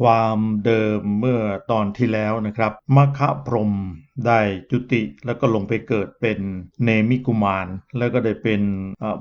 ความเดิมเมื่อตอนที่แล้วนะครับมัคคะพรมได้จุติแล้วก็ลงไปเกิดเป็นเนมิกุมาร แล้วก็ได้เป็น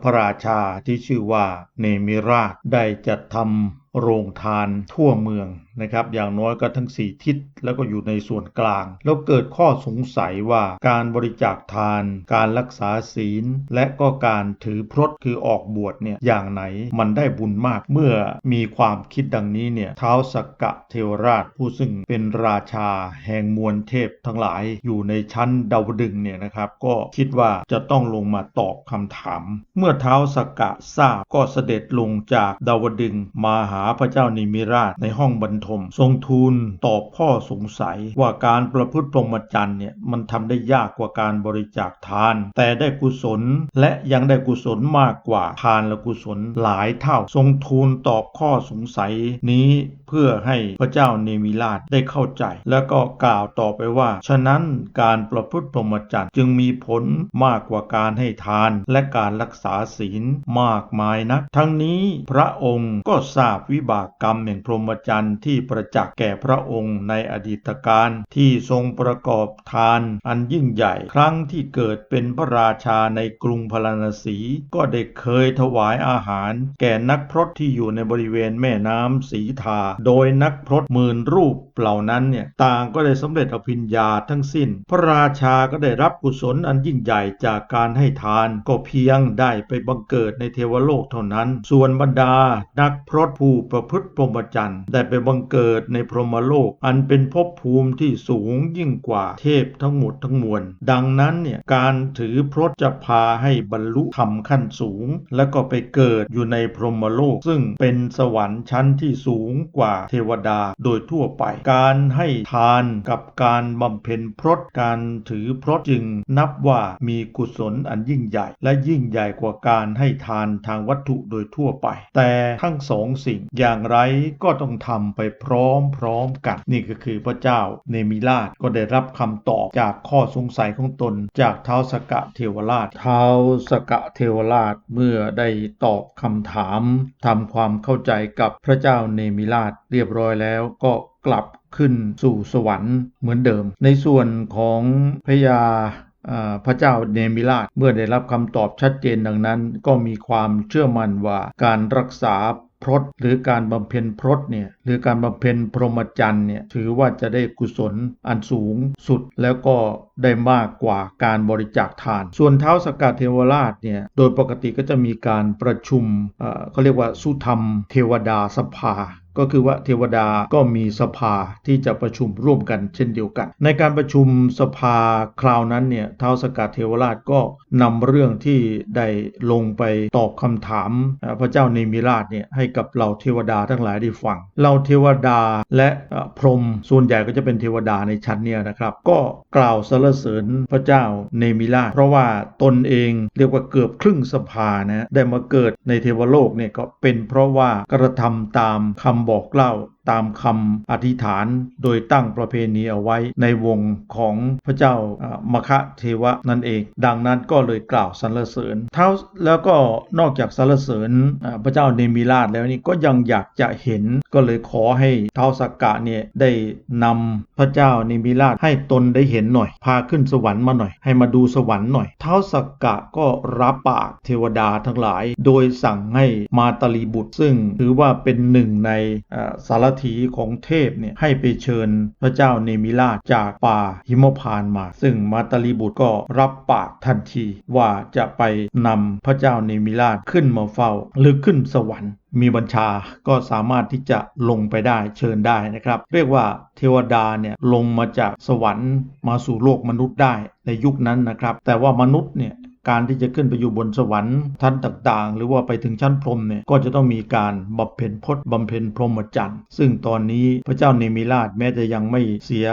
พระราชาที่ชื่อว่าเนมิราชได้จัดทำโรงทานทั่วเมือง นะครับอย่างน้อยก็ทั้งสี่ทิศแล้วก็อยู่ในส่วนกลาง แล้วเกิดข้อสงสัยว่าการบริจาคทาน การรักษาศีล และก็การถือพรตคือออกบวชเนี่ยอย่างไหนมันได้บุญมากเมื่อมีความคิดดังนี้เนี่ยเท้าสักกะเทวราชผู้ซึ่งเป็นราชาแห่งมวลเทพทั้งหลายอยู่ในชั้นดาวดึงเนี่ยนะครับก็คิดว่าจะต้องลงมาตอบคำถาม เมื่อเท้าสักกะทราบก็เสด็จลงจากดาวดึงมาหาพระเจ้านิมิราชในห้องบรรทม ทรงทูลตอบข้อสงสัยว่าการประพฤติพรหมจรรย์เนี่ยมันทำได้ยากกว่าการบริจาคทาน แต่ได้กุศลและยังได้กุศลมากกว่าทานและกุศลหลายเท่า ทรงทูลตอบข้อสงสัยนี้เพื่อให้พระเจ้าเนมิราชได้เข้าใจ แล้วก็กล่าวต่อไปว่า ฉะนั้นการประพฤติพรหมจรรย์จึงมีผลมากกว่าการให้ทานและการรักษาศีลมากมายนัก ทั้งนี้พระองค์ก็ทราบวิบากกรรมแห่งพรหมจรรย์ที่ประจักษ์แก่พระองค์ในอดีตการที่ทรงประกอบทานอันยิ่งใหญ่ ครั้งที่เกิดเป็นพระราชาในกรุงพาราณสี ก็ได้เคยถวายอาหาร แก่นักพรตที่อยู่ในบริเวณแม่น้ำสีทา โดยนักพรตหมื่นรูปเหล่านั้นเนี่ยต่างก็ได้สำเร็จอภิญญาทั้งสิ้น พระราชาก็ได้รับกุศลอันยิ่งใหญ่จากการให้ทาน ก็เพียงได้ไปบังเกิดในเทวโลกเท่านั้น ส่วนบรรดานักพรตผู้ประพฤติพรหมจรรย์ได้ไปบังเกิดในพรหมโลก อันเป็นภพภูมิที่สูงยิ่งกว่าเทพทั้งหมดทั้งมวล ดังนั้นเนี่ยการถือพรตจะพาให้บรรลุธรรมขั้นสูง แล้วก็ไปเกิดอยู่ในพรหมโลก ซึ่งเป็นสวรรค์ชั้นที่สูงกว่าเทวดาโดยทั่วไป การให้ทานกับการบำเพ็ญพรตการถือพรตจึงนับว่ามีกุศลอันยิ่งใหญ่ และยิ่งใหญ่กว่าการให้ทานทางวัตถุโดยทั่วไป แต่ทั้งสองสิ่งอย่างไรก็ต้องทำไปพร้อมๆกัน นี่ก็คือพระเจ้าเนมิราชก็ได้รับคำตอบจากข้อสงสัยของตนจากเท้าสกะเทวราช เท้าสกะเทวราชเมื่อได้ตอบคำถามทำความเข้าใจกับพระเจ้าเนมิราชเรียบร้อยแล้วก็กลับขึ้นสู่สวรรค์เหมือนเดิม ในส่วนของพญาอ่าพระเจ้าเนมิราชเมื่อได้รับคำตอบชัดเจนดังนั้น ก็มีความเชื่อมั่นว่าการรักษา พรตหรือการบำเพ็ญพรตเนี่ยหรือการบำเพ็ญพรหมจรรย์เนี่ยถือว่าจะได้กุศลอันสูงสุดแล้วก็ได้มากกว่าการบริจาคทาน ส่วนเท้าสกกัดเทวราชเนี่ยโดยปกติก็จะมีการประชุมเขาเรียกว่าสุธรรมเทวดาสภา ก็คือว่าเทวดาก็มีสภาที่จะประชุมร่วมกันเช่นเดียวกัน ในการประชุมสภาคราวนั้นเนี่ยท้าวสกัดเทวราชก็นำเรื่องที่ได้ลงไปตอบคำถาม พระเจ้าเนมิราชเนี่ยให้กับเหล่าเทวดาทั้งหลายได้ฟังเหล่าเทวดาและพรหมส่วนใหญ่ก็จะเป็นเทวดาในชั้นเนี่ยนะครับ ก็กล่าวสรรเสริญพระเจ้าเนมิราช เพราะว่าตนเองเรียกว่าเกือบครึ่งสภานะได้มาเกิดในเทวโลกเนี่ยก็เป็นเพราะว่ากระทำตามคำบอกเล่าตามคำอธิษฐาน โดยตั้งประเพณีเอาไว้ในวงของพระเจ้ามคะเทวะนั่นเอง ดังนั้นก็เลยกล่าวสรรเสริญเท่าแล้วก็นอกจากสรรเสริญพระเจ้าเนมิราชแล้วนี่ก็ยังอยากจะเห็นก็เลยขอให้เท้าสักกะเนี่ยได้นำพระเจ้าเนมิราชให้ตนได้เห็นหน่อย พาขึ้นสวรรค์มาหน่อย ให้มาดูสวรรค์หน่อยเท้าสักกะก็รับปากเทวดาทั้งหลาย โดยสั่งให้มาตาลีบุตรซึ่งถือว่าเป็นหนึ่งในสารถีของเทพเนี่ยให้ไปเชิญพระเจ้าเนมิราชจากป่าหิมพานมา ซึ่งมาตาลีบุตรก็รับปากทันทีว่าจะไปนำพระเจ้าเนมิราชขึ้นมาเฝ้าหรือขึ้นสวรรค์มีบัญชาก็สามารถที่จะลงไปได้เชิญได้นะครับ เรียกว่าเทวดาเนี่ยลงมาจากสวรรค์มาสู่โลกมนุษย์ได้ในยุคนั้นนะครับ แต่ว่ามนุษย์เนี่ย การที่จะขึ้นไปอยู่บนสวรรค์ชั้นต่างๆ หรือว่าไปถึงชั้นพรหมเนี่ยก็จะต้องมีการบำเพ็ญพจน์บำเพ็ญพรหมจรรย์ซึ่งตอนนี้พระเจ้าเนมิราชแม้จะยังไม่เสีย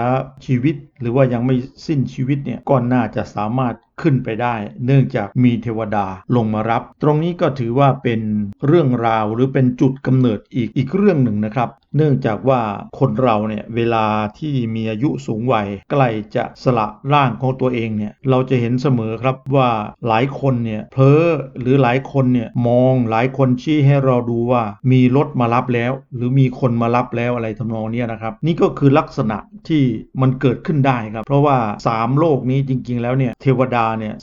ชีวิต หรือว่ายังไม่สิ้นชีวิตเนี่ยก็น่าจะสามารถ ขึ้นไปได้ เนื่องจากมีเทวดาลงมารับ ตรงนี้ก็ถือว่าเป็นเรื่องราวหรือเป็นจุดกำเนิดอีกอีกเรื่องหนึ่งนะครับ เนื่องจากว่าคนเราเนี่ยเวลาที่มีอายุสูงวัยใกล้จะสละร่างของตัวเองเนี่ยเราจะเห็นเสมอครับว่าหลายคนเนี่ยเพ้อหรือหลายคนเนี่ยมองหลายคนชี้ให้เราดูว่ามีรถมารับแล้ว หรือมีคนมารับแล้วอะไรทำนองนี้นะครับ นี่ก็คือลักษณะที่มันเกิดขึ้นได้ครับ เพราะว่าสามโลกนี้จริง ๆ แล้วเนี่ยเทวดาเนี่ย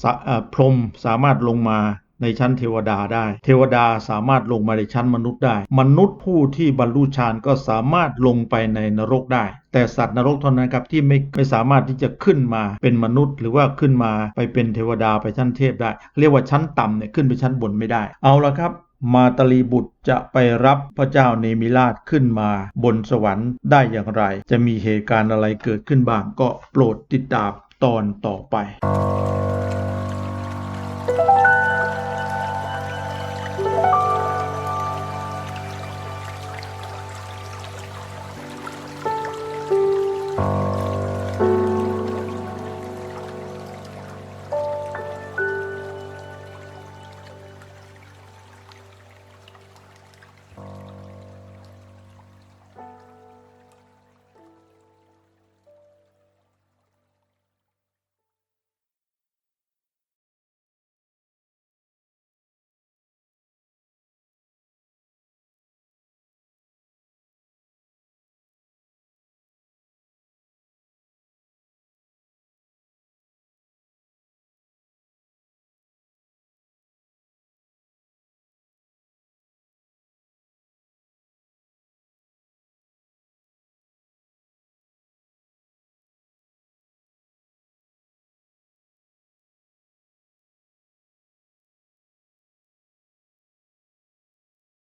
พรหมสามารถลงมาในชั้นเทวดาได้ เทวดาสามารถลงมาในชั้นมนุษย์ได้ มนุษย์ผู้ที่บรรลุฌานก็สามารถลงไปในนรกได้ แต่สัตว์นรกเท่านั้นครับที่ไม่ไม่สามารถที่จะขึ้นมาเป็นมนุษย์ หรือว่าขึ้นมาไปเป็นเทวดาไปชั้นเทพได้ เรียกว่าชั้นต่ำเนี่ยขึ้นไปชั้นบนไม่ได้ เอาละครับมาตลีบุตรจะไปรับพระเจ้าเนมิราชขึ้นมาบนสวรรค์ได้อย่างไร จะมีเหตุการณ์อะไรเกิดขึ้นบ้างก็โปรดติดตาม ตอนต่อไป